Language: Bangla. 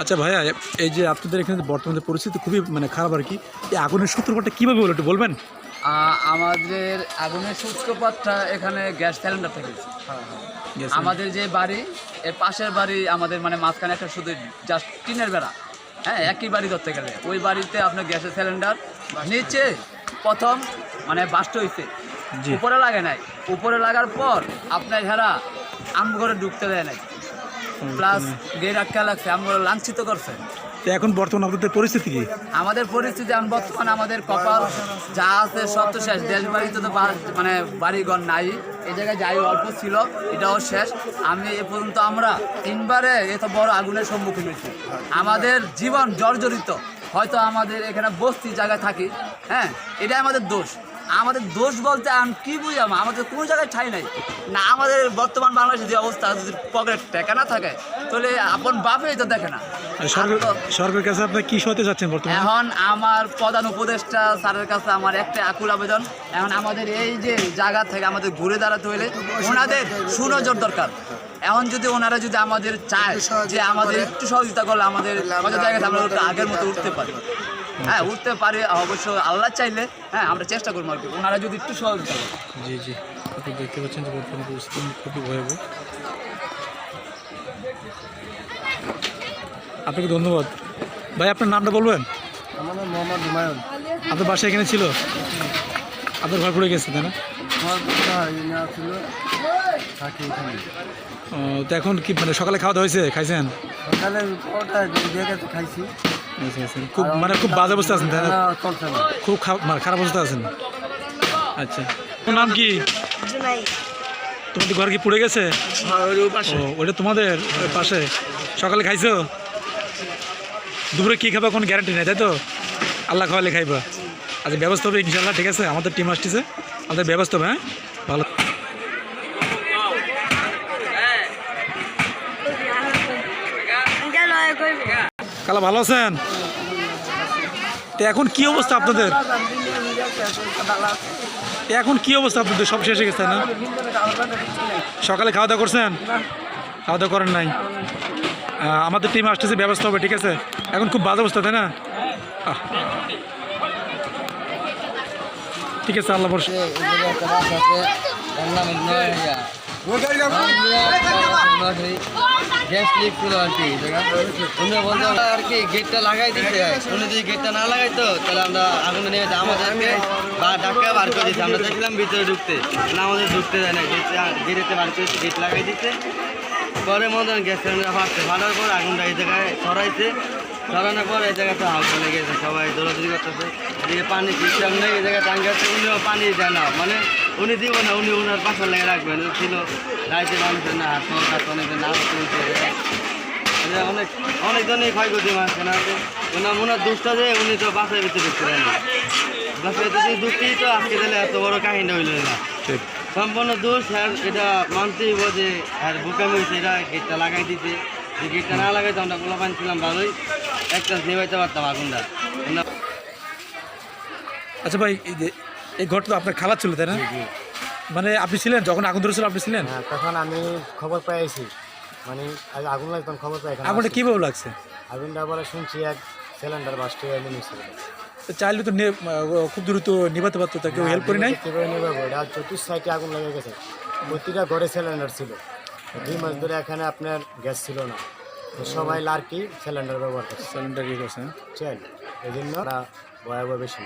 আচ্ছা ভাইয়া এই যে আপনাদের এখানে বর্তমানে পরিস্থিতি খুবই মানে খারাপ আর কি এই আগুনের সূত্রপাতটা কীভাবে হলো একটু বলবেন? আমাদের আগুনের সূত্রপাতটা এখানে গ্যাস সিলিন্ডার থেকে আমাদের যে বাড়ি এর পাশের বাড়ি আমাদের মানে মাঝখানে একটা শুধু জাস্ট টিনের বেড়া। হ্যাঁ একই বাড়ি ধরতে গেলে। ওই বাড়িতে আপনার গ্যাসের সিলিন্ডার নিচে প্রথম মানে বাস্ট হয়েছে জি। উপরে লাগে নাই। উপরে লাগার পর আপনার হেরা আম ঘরে ঢুকতে দেয় নাই। প্লাস গেট আটকা লাগছে আমরা লাঞ্ছিত করছে। তো এখন বর্তমান আপনাদের পরিস্থিতি কি? আমাদের পরিস্থিতি এখন বর্তমানে আমাদের কপাল যা আছে সব তো শেষ। দেশ বাড়িতে তো মানে বাড়িঘর নাই। এই জায়গায় যাই অল্প ছিল এটাও শেষ। আমি এ পর্যন্ত আমরা তিনবারে এত বড় আগুনের সম্মুখীন হয়েছি। আমাদের জীবন জর্জরিত। হয়তো আমাদের এখানে বস্তি জায়গায় থাকি হ্যাঁ এটাই আমাদের দোষ। আমাদের দোষ বলতে কি বুঝলাম? আমাদের কোনো জায়গায় ঠাই নাই। না আমাদের বর্তমান বাংলাদেশের যে অবস্থা যদি পকেট টাকা না থাকে তাহলে আপন বাপেই তো দেখে না। সরকার সরকারের কাছে আপনি কী সহায়তা চাচ্ছেন বর্তমানে? এখন আমার প্রধান উপদেষ্টা স্যারের কাছে আমার একটা আকুল আবেদন। এখন আমাদের এই যে জায়গা থেকে আমাদের ঘুরে দাঁড়াতে হলে ওনাদের সুনজর দরকার। এখন যদি ওনারা যদি আমাদের চায় যে আমাদের একটু সহযোগিতা করলে আমাদের জায়গাতে আমরা আগের মতো উঠতে পারি। হ্যাঁ উঠতে পারি অবশ্য আল্লাহ চাইলে হ্যাঁ আমরা চেষ্টা করব আর কি। ওনারা যদি একটু সহযোগিতা করে। জি জি। আপনি দেখতে পাচ্ছেন যে বর্তমানে পরিস্থিতি খুবই ভয়াবহ। আপনাকে ধন্যবাদ। ভাই আপনার নামটা বলবেন? আমার নাম মোহাম্মদ হুমায়ুন। আপনার বাসা এখানে ছিল? আপনার ঘর পড়ে গেছে তাই না? আমার ছিল থাকি এখানে। ও, তো এখন কি মানে সকালে খাওয়া দাওয়া হয়েছে? খাইছেন? সকালে খাইছি। খুব মানে খুব বাজে অবস্থা আছেন তাই না? না খুব মানে খারাপ অবস্থা আছেন আচ্ছা। তোমার নাম কি? তোমাদের ঘর কি পড়ে গেছে? ও ওটা তোমাদের পাশে। সকালে খাইছো? দুপুরে কি খাবা কোনো গ্যারান্টি নেই তাই তো? আল্লাহ খাওয়ালে খাইবা। আচ্ছা ব্যবস্থা হবে ইনশাল্লাহ ঠিক আছে? আমাদের টিম আসতেছে। আমাদের ব্যবস্থা হবে হ্যাঁ? ভালো কালা, ভালো আছেন? তো এখন কি অবস্থা আপনাদের? এখন কি অবস্থা আপনাদের? সব শেষ গেছে না? সকালে খাওয়া দাওয়া করছেন? খাওয়া দাওয়া করেন নাই। আমাদের টিম আসতেছে, ব্যবস্থা হবে, ঠিক আছে? এখন খুব বাজে অবস্থা, তাই না? ঠিক আছে, আল্লাহ বর্ষ গ্যাস আর কি কি লাগাই দিতে না বা দেখলাম ভিতরে ঢুকতে না লাগাই দিতে পরে মনে হয় গ্যাস সিলিন্ডার ফাটছে ফাটার পর আগুনটা এই জায়গায় ছড়াইছে ছড়ানোর পর এই জায়গাতে হাল চলে গেছে সবাই দৌড়াদৌড়ি করতেছে এদিকে পানি সিস্টেম নেই এই জায়গায় টাঙ্গে আছে উনিও পানি দেয় না মানে উনি দিব না উনি ওনার পাশে লেগে রাখবেন ছিল রাইতে মানুষের না হাত হাত অনেকের না চলছে এটা অনেক অনেকজনই ক্ষয়ক্ষতি মারছে না ওনার ওনার দুষ্টা যে উনি তো বাসায় ভিতরে ঢুকতে দেন না। বাসায় ভিতরে ঢুকতেই তো আজকে দিলে এত বড় কাহিনী হইল না। সম্পূর্ণ দোষ স্যার এটা মানতেই হবে যে আর বোকামি হয়েছে এটা গেটটা লাগাই দিতে যে গেটটা না লাগাইতে আমরা পোলা পানি ছিলাম ভালোই। একটা নেবাইতে পারতাম আগুনটা। আচ্ছা ভাই এই তো আপনার খালার ছিল তাই না? মানে আপনি ছিলেন? যখন আগুন ধরেছিল আপনি ছিলেন? হ্যাঁ তখন আমি খবর পেয়েছি মানে আগুন আগুন তখন খবর পাই আগুনটা। কীভাবে লাগছে? আগুনটা বলে শুনছি এক সিলিন্ডার বাস্ট হয়ে তো চাইলে তো খুব দ্রুত নিভাতে পারতো তা কেউ হেল্প করে নাই? কীভাবে এটা চতুর্থ সাইডে আগুন লেগে গেছে। প্রতিটা ঘরে সিলিন্ডার ছিল। দুই মাস ধরে এখানে আপনার গ্যাস ছিল না। সবাই লার্কি সিলিন্ডার ব্যবহার করছে। সিলিন্ডার ইয়ে করছে হ্যাঁ? বুঝছেন এই জন্য ভয়াবহ বেশি